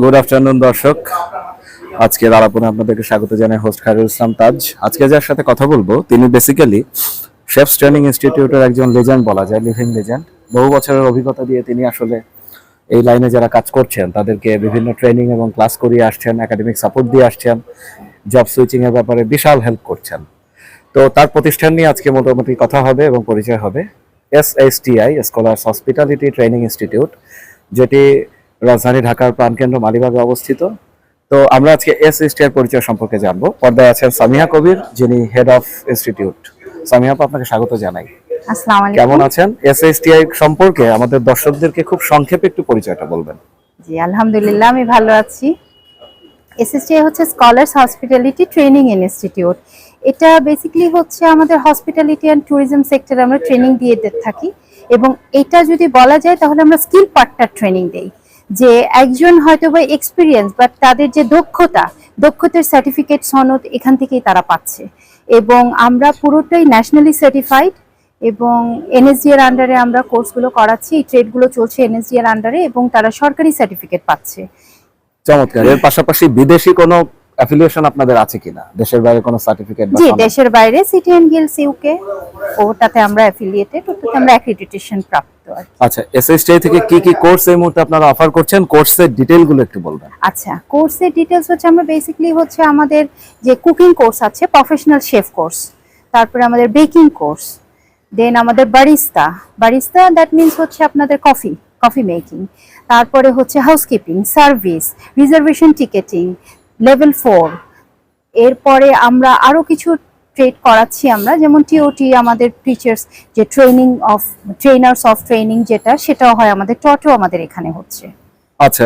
Good afternoon দর্শক। আজকের আলাপনে আপনাদেরকে স্বাগত জানাই হোস্ট খায়রুল ইসলাম তাজ। আজকে যার সাথে কথা বলব, তিনি বেসিক্যালি শেফস ট্রেনিং ইনস্টিটিউটের একজন লেজেন্ড বলা যায় লিভিং লেজেন্ড বহু বছরের অভিজ্ঞতা দিয়ে তিনি আসলে এই লাইনে যারা কাজ করছেন, তাদেরকে বিভিন্ন ট্রেনিং এবং ক্লাস করিয়ে আসছেন একাডেমিক সাপোর্ট দিয়ে আসছেন জব সুইচিং এর ব্যাপারে বিশাল হেল্প করছেন। তো তার প্রতিষ্ঠান নিয়ে আজকে মোটামুটি কথা হবে এবং পরিচয় হবে। S S TI scholars hospitality training institute যেটি রাজধানী ঢাকার প্রাণকেন্দ্র মালিবাগে অবস্থিত। তো আমরা আজকে এস এস এর পরিচয় সম্পর্কে জানব। পর্দায় আছেন সামিয়া কবির যিনি হেড অফ ইনস্টিটিউট সামিয়া আপনাকে স্বাগত জানাই। কেমন আছেন? এস এস টিআই সম্পর্কে আমাদের দর্শকদেরকে খুব সংক্ষেপে একটু পরিচয়টা বলবেন। জি আলহামদুলিল্লাহ আমি ভালো আছি। এসএসটি হচ্ছে স্কলার্স হসপিটালিটি ট্রেনিং ইনস্টিটিউট এটা বেসিক্যালি হচ্ছে আমাদের হসপিটালিটি অ্যান্ড ট্যুরিজম সেক্টরে আমরা ট্রেনিং দিয়ে থাকি এবং এটা যদি বলা যায় তাহলে আমরা স্কিল পার্টনার ট্রেনিং দেই। যে একজন হয়তো বা এক্সপিরিয়েন্স বাট তাদের যে দক্ষতা, দক্ষতার সার্টিফিকেট সনদ এখান থেকেই তারা পাচ্ছে। এবং আমরা পুরোটাই ন্যাশনালি সার্টিফাইড এবং এনএসডি এর আন্ডারে আমরা কোর্সগুলো করাচ্ছি। এই ট্রেডগুলো চলছে এনএসডি এর আন্ডারে এবং তারা সরকারি সার্টিফিকেট পাচ্ছে। চমৎকার। এর পাশাপাশি বিদেশি কোনো অ্যাফিলিয়েশন আপনাদের আছে কিনা? দেশের বাইরে কোনো সার্টিফিকেট জি দেশের বাইরে সিটি অ্যান্ড গিলস ইউকে ওটাতে আমরা অ্যাফিলিয়েটেড ওটাতে আমরা অ্যাক্রিডিটেশন প্রাপ্ত আচ্ছা এসএসটিআই থেকে কি কি কোর্স এই মুহূর্তে আপনারা অফার করছেন? কোর্সের ডিটেইলগুলো একটু বলবেন। আচ্ছা কোর্সের ডিটেলস হচ্ছে আমরা বেসিক্যালি হচ্ছে আমাদের যে কুকিং কোর্স আছে প্রফেশনাল শেফ কোর্স তারপরে আমাদের বেকিং কোর্স দেন আমাদের বারিস্তা বারিস্তা দ্যাট মিনস হচ্ছে আপনাদের কফি কফি মেকিং তারপরে হচ্ছে housekeeping service reservation ticketing level four এরপরে আমরা আরও কিছু ট্রেড করাচ্ছি আমরা যেমন টিওটি আমাদের টিচার্স যে training of trainers of training যেটা সেটাও হয় আমাদের টটো আমাদের এখানে হচ্ছে। আচ্ছা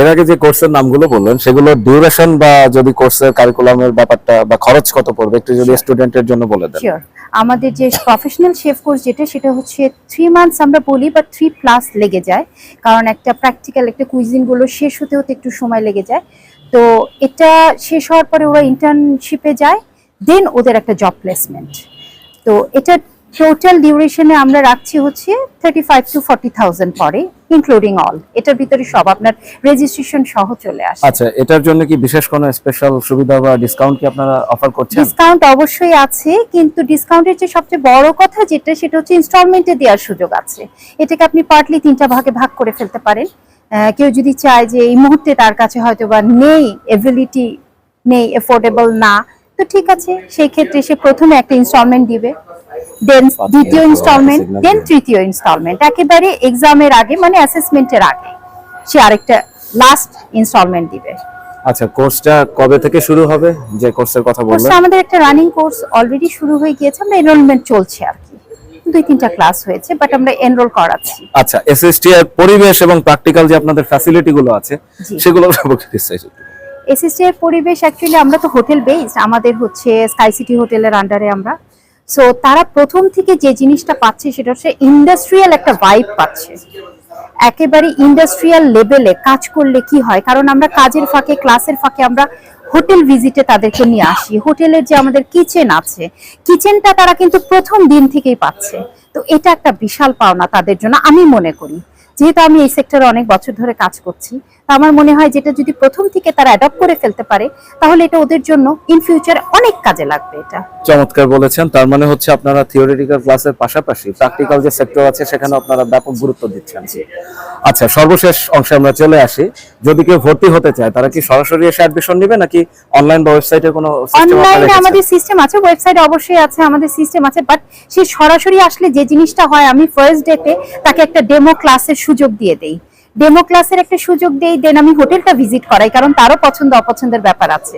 এর আগে যে কোর্সের নামগুলো বললেন সেগুলো ডিউরেশন বা যদি কোর্সের কারিকুলামের ব্যাপারটা বা খরচ কত পড়বে একটু যদি স্টুডেন্টের জন্য বলে দেন। আমাদের যে প্রফেশনাল শেফ কোর্স যেটা, সেটা হচ্ছে থ্রি মান্থস আমরা বলি বা থ্রি প্লাস লেগে যায়। কারণ একটা প্র্যাকটিক্যাল একটা কুইজিনগুলো শেষ হতে হতে একটু সময় লেগে যায়। তো এটা শেষ হওয়ার পরে ওরা ইন্টার্নশিপে যায় দেন ওদের একটা জব প্লেসমেন্ট তো এটা টোটাল ডিউরেশনে আমরা রাখছি হচ্ছে thirty five to forty thousand পরে ইনক্লুডিং অল এটার ভিতরে সব আপনার রেজিস্ট্রেশন সহ চলে আসে। আচ্ছা এটার জন্য কি বিশেষ কোনো স্পেশাল সুবিধা বা ডিসকাউন্ট কি আপনারা অফার করছেন? ডিসকাউন্ট অবশ্যই আছে কিন্তু ডিসকাউন্টের যে সবচেয়ে বড় কথা যেটা সেটা হচ্ছে ইনস্টলমেন্টে দেওয়ার সুযোগ আছে। এটাকে আপনি পার্টলি তিনটা ভাগে ভাগ করে ফেলতে পারেন। কেউ যদি চায় যে এই মুহূর্তে তার কাছে হয়তো বা নেই এবিলিটি নেই এফোর্ডেবল না তো ঠিক আছে। সেই ক্ষেত্রে সে প্রথমে একটা ইনস্টলমেন্ট দিবে। দেন দ্বিতীয় ইনস্টলমেন্ট দেন তৃতীয় ইনস্টলমেন্ট একেবারে এক্সামের আগে মানে অ্যাসেসমেন্টের আগে সে আরেকটা লাস্ট ইনস্টলমেন্ট দিবে। আচ্ছা কোর্সটা কবে থেকে শুরু হবে? যে কোর্সের কথা বললেন। কোর্সটা আমাদের একটা রানিং কোর্স অলরেডি শুরু হয়ে গিয়েছে। আমরা এনরোলমেন্ট চলছে আর কি। দুই তিনটা ক্লাস হয়েছে বাট আমরা এনরোল করাচ্ছি। আচ্ছা এসএসটি এর পরিবেশ এবং প্র্যাকটিক্যাল যে আপনাদের ফ্যাসিলিটি গুলো আছে সেগুলো সম্পর্কে বিস্তারিত। এসএসটি এর পরিবেশ অ্যাকচুয়ালি আমরা তো হোটেল বেসড আমাদের হচ্ছে স্কাই সিটি হোটেলের আন্ডারে আমরা। সো তারা প্রথম থেকে যে জিনিসটা পাচ্ছে সেটা হচ্ছে ইন্ডাস্ট্রিয়াল একটা ভাইব পাচ্ছে। একেবারে ইন্ডাস্ট্রিয়াল লেভেলে কাজ করলে কি হয়? কারণ আমরা কাজের ফাঁকে ক্লাসের ফাঁকে আমরা হোটেল ভিজিটে তাদেরকে নিয়ে আসি। হোটেলের যে আমাদের কিচেন আছে কিচেনটা তারা কিন্তু প্রথম দিন থেকেই পাচ্ছে। তো এটা একটা বিশাল পাওনা তাদের জন্য, আমি মনে করি। যেহেতু আমি এই সেক্টরে অনেক বছর ধরে কাজ করছি তো আমার মনে হয় যেটা যদি প্রথম থেকে তারা অ্যাডপ্ট করে ফেলতে পারে তাহলে এটা ওদের জন্য ইন ফিউচার অনেক কাজে লাগবে এটা। চমৎকার বলেছেন তার মানে হচ্ছে আপনারা থিওরিটিক্যাল ক্লাসের পাশাপাশি প্র্যাকটিক্যাল যে সেক্টর আছে সেখানে আপনারা ব্যাপক গুরুত্ব দিচ্ছেন। আচ্ছা সর্বশেষ অংশে আমরা চলে আসি। যদি কেউ ভর্তি হতে চায় তারা কি সরাসরি এসে অ্যাডমিশন নেবে নাকি অনলাইন বা ওয়েবসাইটে কোনো সিস্টেম অনলাইনে আমাদের সিস্টেম আছে ওয়েবসাইটে অবশ্যই আছে আমাদের সিস্টেম আছে বাট সে সরাসরি আসলে যে জিনিসটা হয় আমি ফার্স্ট ডেতে তাকে একটা ডেমো ক্লাসের সুযোগ দিয়ে দেই। ডেমো ক্লাসের একটা সুযোগ দেই দেন আমি হোটেলটা ভিজিট করাই কারণ তারও পছন্দ অপছন্দের ব্যাপার আছে।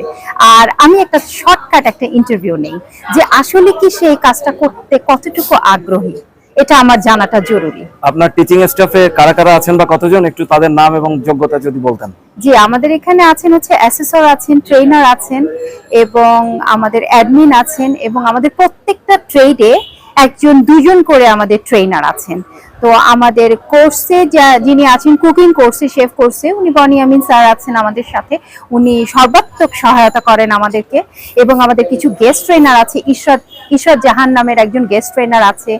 আর আমি একটা শর্টকাট একটা ইন্টারভিউ নেই যে আসলে কি সে এই কাজটা করতে কতটুকু আগ্রহী? এটা আমার জানাটা জরুরি। আপনার টিচিং স্টাফে কারা কারা আছেন বা কতজন? একটু তাদের নাম এবং যোগ্যতা যদি বলতেন। জি আমাদের এখানে আছেন হচ্ছে অ্যাসেসর আছেন ট্রেনার আছেন এবং আমাদের অ্যাডমিন আছেন এবং আমাদের প্রত্যেকটা ট্রেডে একজন দুজন করে আমাদের ট্রেনার আছেন। তো আমাদের কোর্সে যিনি আছেন কুকিং কোর্সে শেফ কোর্সে উনি বনিয়ামিন স্যার আছেন আমাদের সাথে। উনি সর্বাত্মক সহায়তা করেন আমাদেরকে। এবং আমাদের কিছু গেস্ট ট্রেনার আছে, ঈশ্বর ঈশ্বর জাহান নামের একজন গেস্ট ট্রেনার আছে।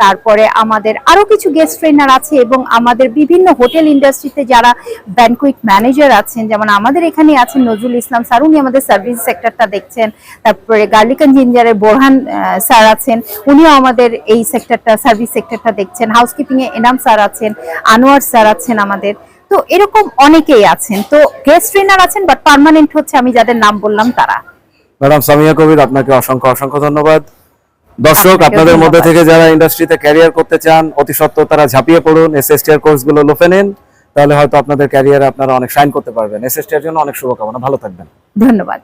তারপরে আমাদের আরও কিছু গেস্ট ট্রেনার আছে এবং আমাদের বিভিন্ন হোটেল ইন্ডাস্ট্রিতে যারা ব্যানকুইট ম্যানেজার আছেন, যেমন আমাদের এখানে আছেন নজরুল ইসলাম স্যার, উনি আমাদের সার্ভিস সেক্টরটা দেখছেন। তারপরে গার্লিক অ্যান্ড জিঞ্জারের বোরহান স্যার আছেন, উনিও আমাদের এই সেক্টরটা সার্ভিস সেক্টরটা দেখছেন। হাউসকিপিং এ এনাম স্যার আছেন আনোয়ার স্যার আছেন আমাদের। তো এরকম অনেকেই আছেন। তো গেস্ট ট্রেনার আছেন বাট পার্মানেন্ট হচ্ছে আমি যাদের নাম বললাম তারা। ম্যাডাম সামিয়া কবির আপনাকে অসংখ্য অসংখ্য ধন্যবাদ। দর্শক আপনাদের মধ্যে। থেকে যারা ইন্ডাস্ট্রিতে ক্যারিয়ার করতে চান অতি সত্ত্বর তারা ঝাঁপিয়ে পড়ুন। এসএসটিআর কোর্সগুলো লোফে নিন তাহলে হয়তো আপনাদের ক্যারিয়ারে আপনারা অনেক শাইন করতে পারবেন। এসএসটিআর জন্য অনেক শুভকামনা। ভালো থাকবেন। ধন্যবাদ।